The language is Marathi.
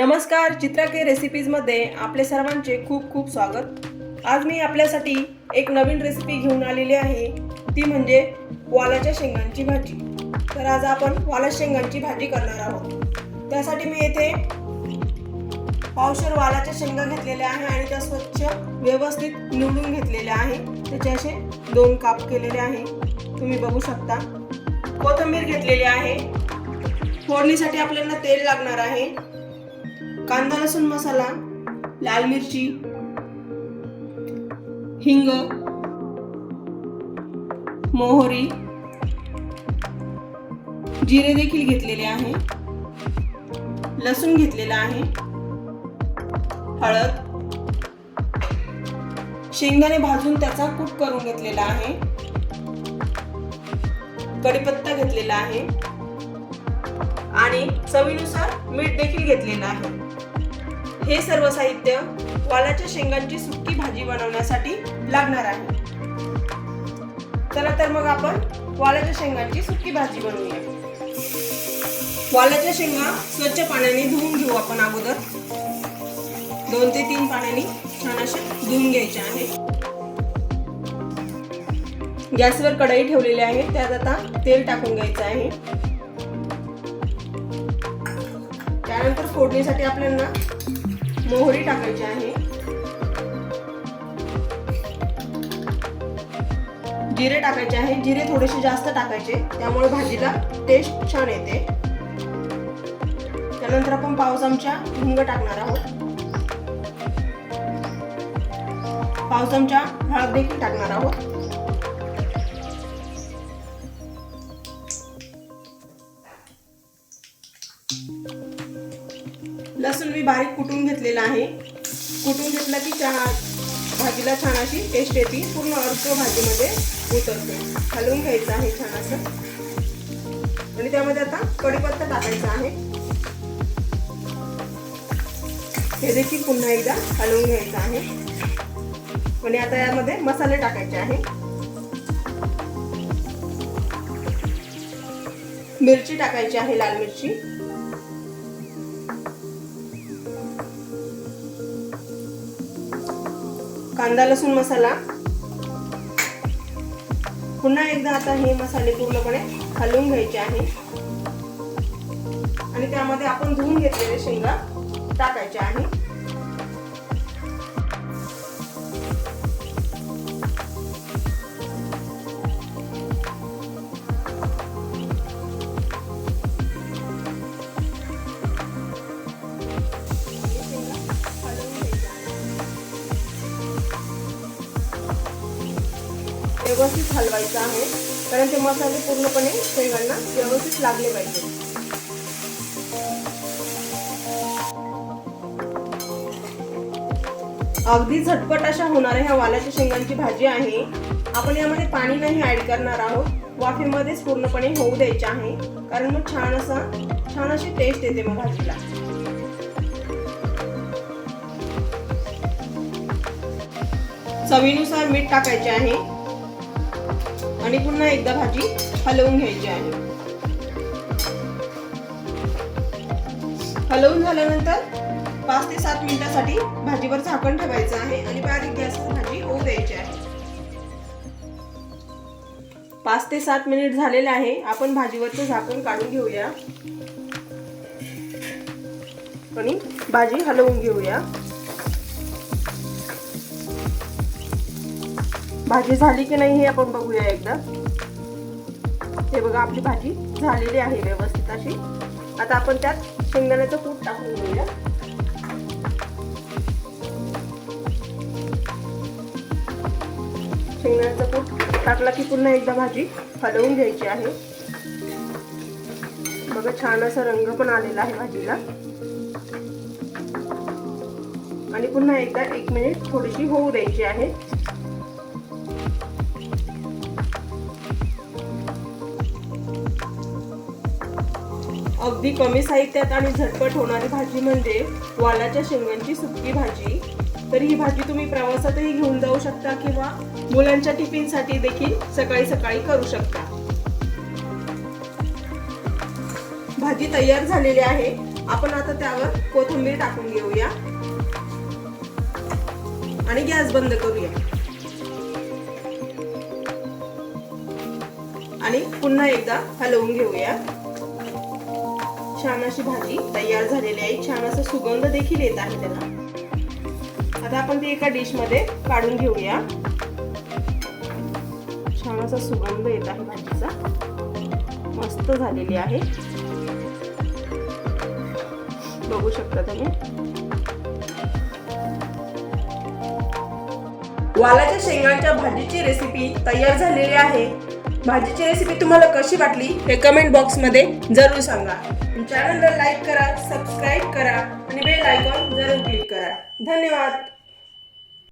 नमस्कार चित्रा के रेसिपीजमध्ये आपले सर्वांचे खूप खूप स्वागत. आज मी आपल्यासाठी एक नवीन रेसिपी घेऊन आलेली आहे. ती म्हणजे वालाच्या शेंगांची भाजी. तर आज आपण वाला शेंगांची भाजी करणार आहोत. त्यासाठी मी येथे पावशर वालाच्या शेंगा घेतलेल्या आहे आणि त्या स्वच्छ व्यवस्थित निवडून घेतलेल्या आहे. त्याचे असे दोन काप केलेले आहे. तुम्ही बघू शकता. कोथिंबीर घेतलेली आहे. फोडणीसाठी आपल्याला तेल लागणार आहे. कांदा लसूण मसाला लाल मिरची हिंग मोहरी जिरे देखील घेतलेले आहे. लसूण घेतलेला आहे. हळद. शेंगदाणे भाजून त्याचा कूट करून घेतलेला आहे. कढीपत्ता घेतलेला आहे. आणि चवीनुसार मीठ देखील घेतलेलं आहे. हे सर्व साहित्य वालाच्या शेंगांची सुकी भाजी बनवण्यासाठी लागणार आहे. चला तर मग आपण वालाच्या शेंगांची सुकी भाजी बनवूया. वालाच्या शेंगा स्वच्छ पाण्याने धुवून घेऊ आपण अगोदर. दोन ते तीन पाण्याने छान अशा धुवून घ्यायच्या आहे. गॅसवर कढई ठेवलेली आहे त्यात आता तेल टाकून घ्यायचं आहे. त्यानंतर फोडणीसाठी आपल्याला मोहरी टाकायची आहे. जिरे टाकायचे आहे. जिरे थोडेसे जास्त टाकायचे. त्यामुळे भाजीला टेस्ट छान येते. त्यानंतर आपण पाव चमचा हिंग टाकणार आहोत. पाव चमचा हळद देखील टाकणार आहोत. लसूण मी बारीक कुटून घेतलेला आहे. कुटून घेतला की चहा भाजीला छान अशी टेस्ट येते. पूर्ण अर्क भाजीमध्ये उतरते. हलवून घ्यायचं आहे छान असं आणि त्यामध्ये आता कढीपत्ता टाकायचा आहे. हे देखील पुन्हा एकदा हलवून घ्यायचं आहे. आणि आता यामध्ये मसाले टाकायचे आहे. मिरची टाकायची आहे लाल मिरची. कांदा लसूण मसाला. पुन्हा एकदा आता हे मसाले पूर्णपणे हलवून घ्यायचे आहे. आणि त्यामध्ये आपण धुवून घेतलेले शेंगा टाकायचे आहे. व्यवस्थित हलवायचं आहे. कारण ते मसाले पूर्णपणे शेंगांना व्यवस्थित लागले पाहिजे. अगदी झटपट अशा होणाऱ्या ह्या वालाच्या शेंगांची भाजी आहे. आपण यामध्ये पाणी नाही ऍड करणार आहोत. वाफेमध्येच पूर्णपणे होऊ द्यायचे आहे. कारण मग छान असा छान अशी टेस्ट येते मग भाजीला. चवीनुसार मीठ टाकायचे आहे. आणि पुन्हा एकदा भाजी हलवून घ्यायची आहे. हलवून झाल्यानंतर पाच ते सात मिनिटासाठी भाजीवर झाकण ठेवायचं आहे आणि बारीक गॅस भाजी होऊ द्यायची आहे. पाच ते सात मिनिट झालेले आहे. आपण भाजीवरचं झाकण काढून घेऊया. आणि भाजी हलवून घेऊया. भाजी झाली की नाही हे आपण बघूया एकदा. हे बघा आपली भाजी झालेली आहे व्यवस्थित अशी. आता आपण त्यात शेंगदाण्याचं कूट टाकून घेऊया. शेंगदाण्याचं कूट टाकला की पुन्हा एकदा भाजी हलवून घ्यायची आहे. बघा छान असा रंग पण आलेला आहे भाजीला. आणि पुन्हा एकदा एक मिनिट थोडीशी होऊ द्यायची आहे. अगदी कमी साहित्यात आणि झटपट होणारी भाजी म्हणजे वालाच्या शेंगांची सुकी भाजी. तर ही भाजी तुम्ही प्रवासातही घेऊन जाऊ शकता किंवा मुलांच्या टिफिनसाठी देखील सकाळी सकाळी करू शकता. भाजी तयार झालेली आहे. आपण आता त्यावर कोथिंबीर टाकून घेऊया. आणि गॅस बंद करूया. आणि पुन्हा एकदा हलवून घेऊया. छान अशी भाजी तयार झालेली आहे. छान असा सुगंध देखील येत आहे त्याला. आता आपण ती एका डिशमध्ये काढून घेऊया. छान असा सुगंध येत आहे भाजीचा. मस्त झालेली आहे. बघू शकता तुम्ही. वालाच्या शेंगांच्या भाजीची रेसिपी तयार झालेली आहे. भाजीची रेसिपी तुम्हाला कशी वाटली हे कमेंट बॉक्समध्ये जरूर सांगा. चॅनलला लाईक करा सबस्क्राईब करा आणि बेल आयकॉन जरूर क्लिक करा. धन्यवाद.